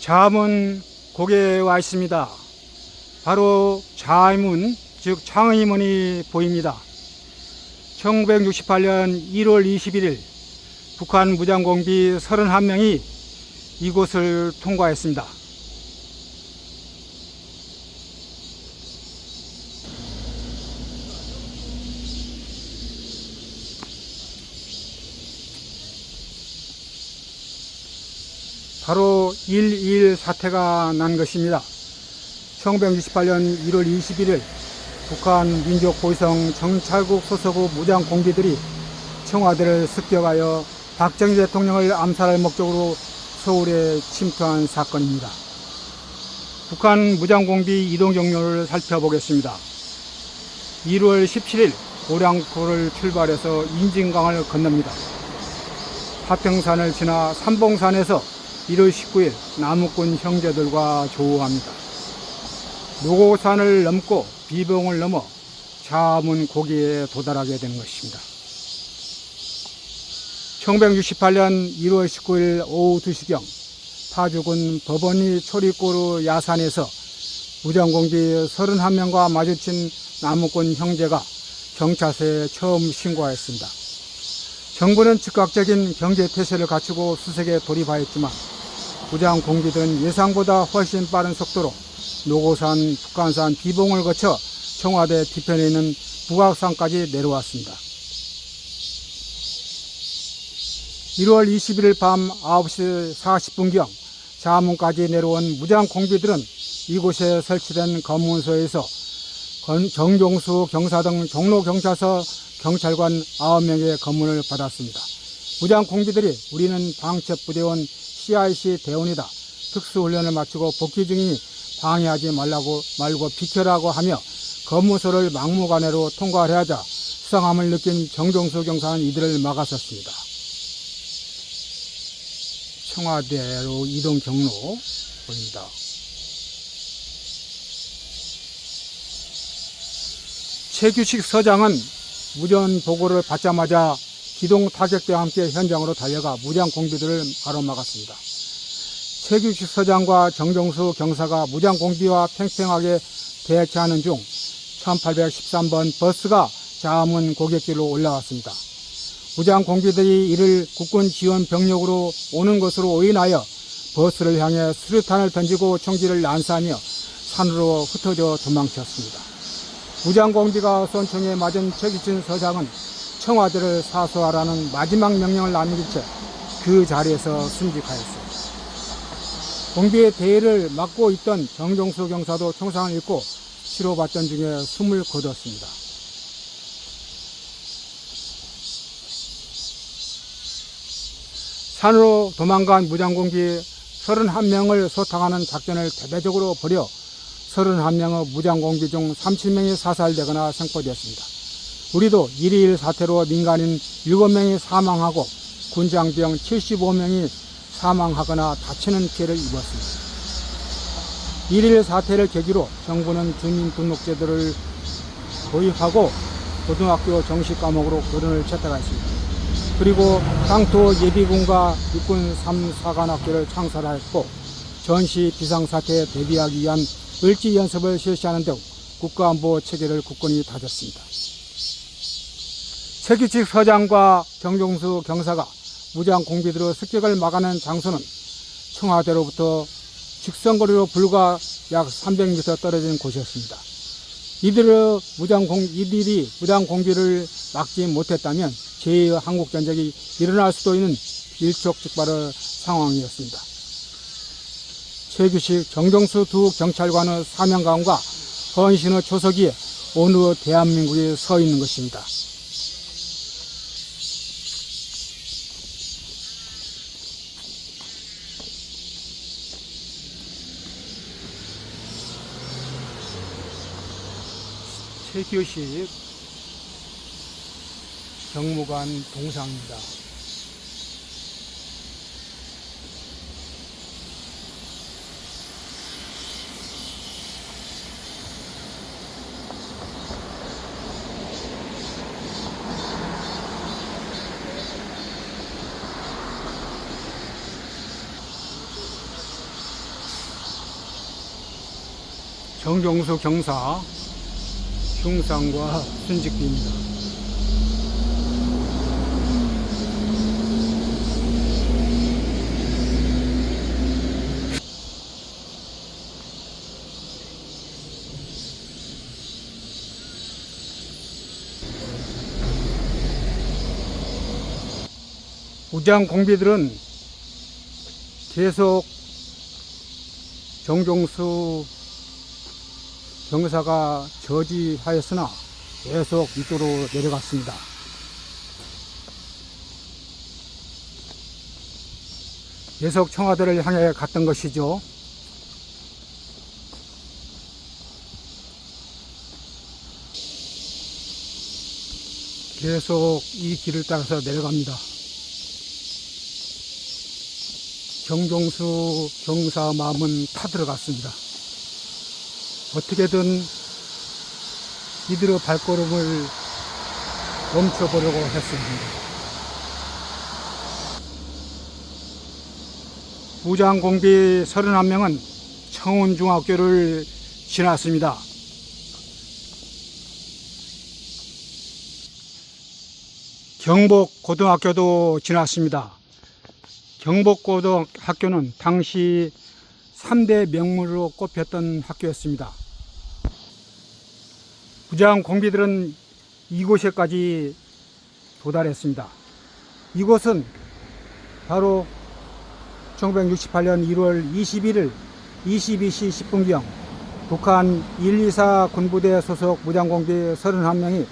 자문 고개에 와 있습니다. 바로 좌문, 즉 창의문이 보입니다. 1968년 1월 21일 북한 무장공비 31명이 이곳을 통과했습니다. 바로 1.1 사태가 난 것입니다. 1968년 1월 21일 북한 민족보위성 정찰국 소속의 무장 공비들이 청와대를 습격하여 박정희 대통령을 암살할 목적으로 서울에 침투한 사건입니다. 북한 무장공비 이동 경로를 살펴보겠습니다. 1월 17일 오량포를 출발해서 인진강을 건넙니다. 파평산을 지나 삼봉산에서 1월 19일 남욱군 형제들과 조우합니다. 노고산을 넘고 비봉을 넘어 자문 고기에 도달하게 된 것입니다. 1968년 1월 19일 오후 2시경 파주군 법원리 초리꼬르 야산에서 무장공비 31명과 마주친 남욱군 형제가 경찰서에 처음 신고하였습니다. 정부는 즉각적인 경제태세를 갖추고 수색에 돌입하였지만 무장 공비들은 예상보다 훨씬 빠른 속도로 노고산, 북한산, 비봉을 거쳐 청와대 뒤편에 있는 북악산까지 내려왔습니다. 1월 21일 밤 9시 40분경 자문까지 내려온 무장 공비들은 이곳에 설치된 검문소에서 정종수 경사 등 종로경찰서 경찰관 9명의 검문을 받았습니다. 무장 공비들이 우리는 방첩부대원 CIC 대원이다. 특수훈련을 마치고 복귀 중이니 방해하지 말라고 말고 비켜라고 하며 검무소를 막무가내로 통과를 하자 수상함을 느낀 정종수 경사는 이들을 막았었습니다. 청와대로 이동 경로 보입니다. 최규식 서장은 무전 보고를 받자마자 기동 타격대와 함께 현장으로 달려가 무장 공비들을 가로막았습니다. 최규식 서장과 정정수 경사가 무장 공비와 팽팽하게 대치하는 중 1813번 버스가 자문 고객길로 올라왔습니다. 무장 공비들이 이를 국군 지원 병력으로 오는 것으로 오인하여 버스를 향해 수류탄을 던지고 총기를 난사하며 산으로 흩어져 도망쳤습니다. 무장 공비가 쏜총에 맞은 최기춘 서장은 청와대를 사수하라는 마지막 명령을 남긴 채 그 자리에서 순직하였습니다. 공비의 대회를 맡고 있던 정종수 경사도 총상을 입고 치료받던 중에 숨을 거뒀습니다. 산으로 도망간 무장공비 31명을 소탕하는 작전을 대대적으로 벌여 31명의 무장공비 중 37명이 사살되거나 생포되었습니다. 우리도 1일 사태로 민간인 7명이 사망하고 군장병 75명이 사망하거나 다치는 피해를 입었습니다. 1일 사태를 계기로 정부는 주민등록제도를 도입하고 고등학교 정식 과목으로 교련을 채택했습니다. 그리고 땅토 예비군과 육군 3사관학교를 창설하였고 전시 비상사태에 대비하기 위한 을지 연습을 실시하는 등 국가안보 체계를 국군이 다졌습니다. 최규칙 서장과 정종수 경사가 무장 공비들의 습격을 막아낸 장소는 청와대로부터 직선거리로 불과 약 300m 떨어진 곳이었습니다. 이들의 무장 공, 이들이 무장 공비를 막지 못했다면 제2의 한국 전쟁이 일어날 수도 있는 일촉즉발의 상황이었습니다. 최규식, 정정수 두 경찰관의 사명감과 헌신의 초석이 오늘 대한민국에 서 있는 것입니다. 세교시 경무관 동상입니다. 정경수 경사 흉상과 순직비입니다. 우장 공비들은 계속 정종수 경사가 저지하였으나 계속 이쪽으로 내려갔습니다. 계속 청와대를 향해 갔던 것이죠. 계속 이 길을 따라서 내려갑니다. 정종수 경사 마음은 타들어갔습니다. 어떻게든 이들의 발걸음을 멈춰보려고 했습니다. 무장 공비 31명은 청운중학교를 지났습니다. 경복 고등학교도 지났습니다. 경복 고등학교는 당시 3대 명문으로 꼽혔던 학교였습니다. 부장 공비들은 이곳에까지 도달했습니다. 이곳은 바로 1968년 1월 21일 22시 10분경 북한 124 군부대 소속 무장공비 31명이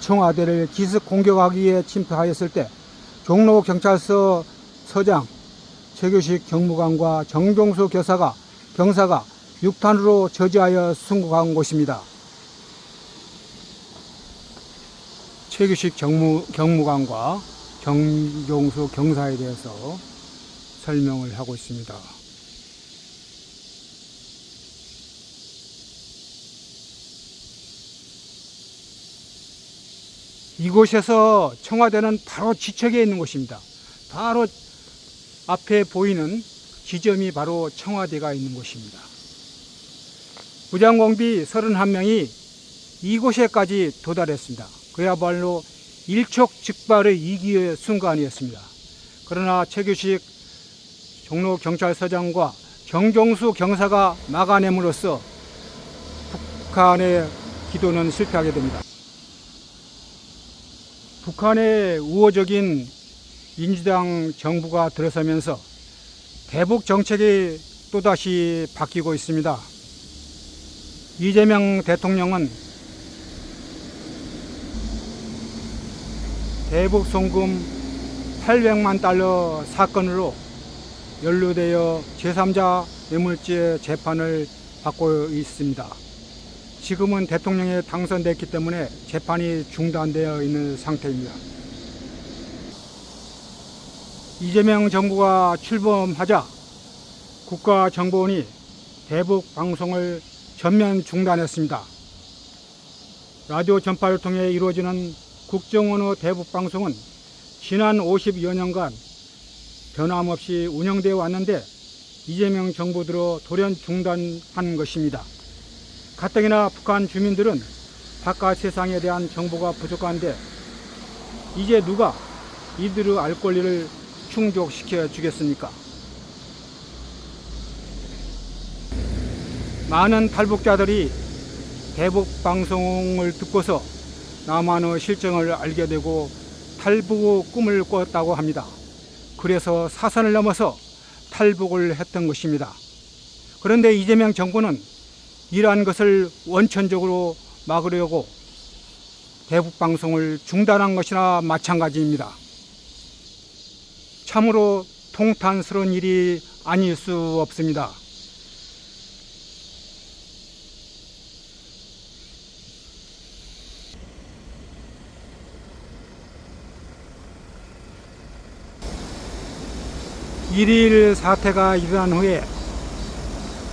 청와대를 기습 공격하기 위해 침투하였을 때 종로 경찰서 서장 최규식 경무관과 정종수 교사가 경사가 6탄으로 저지하여 순국한 곳입니다. 최규식 경무, 경무관과 정종수 경사에 대해서 설명을 하고 있습니다. 이곳에서 청와대는 바로 지척에 있는 곳입니다. 바로 앞에 보이는 지점이 바로 청와대가 있는 곳입니다. 무장공비 31명이 이곳에까지 도달했습니다. 그야말로 일촉즉발의 이기의 순간이었습니다. 그러나 최규식 종로 경찰서장과 정종수 경사가 막아냄으로써 북한의 기도는 실패하게 됩니다. 북한의 우호적인 민주당 정부가 들어서면서 대북 정책이 또다시 바뀌고 있습니다. 이재명 대통령은 대북 송금 800만 달러 사건으로 연루되어 제3자 뇌물죄 재판을 받고 있습니다. 지금은 대통령에 당선됐기 때문에 재판이 중단되어 있는 상태입니다. 이재명 정부가 출범하자 국가정보원이 대북 방송을 전면 중단했습니다. 라디오 전파를 통해 이루어지는 국정원의 대북 방송은 지난 50여 년간 변함없이 운영되어 왔는데 이재명 정부 들어 돌연 중단한 것입니다. 가뜩이나 북한 주민들은 바깥 세상에 대한 정보가 부족한데 이제 누가 이들의 알 권리를 충족시켜 주겠습니까? 많은 탈북자들이 대북 방송을 듣고서 남한의 실정을 알게 되고 탈북의 꿈을 꿨다고 합니다. 그래서 사선을 넘어서 탈북을 했던 것입니다. 그런데 이재명 정부는 이러한 것을 원천적으로 막으려고 대북 방송을 중단한 것이나 마찬가지입니다. 참으로 통탄스러운 일이 아닐 수 없습니다. 1일 사태가 일어난 후에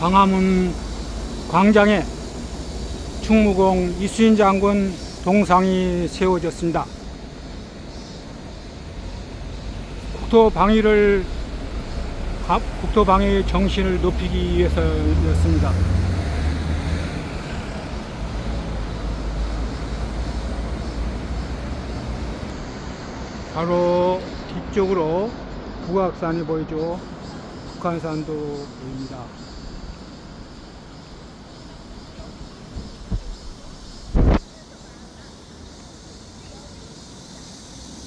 광화문 광장에 충무공 이수인 장군 동상이 세워졌습니다. 국토 방위를 국토 방위 정신을 높이기 위해서였습니다. 바로 뒤쪽으로 북악산이 보이죠. 북한산도 보입니다.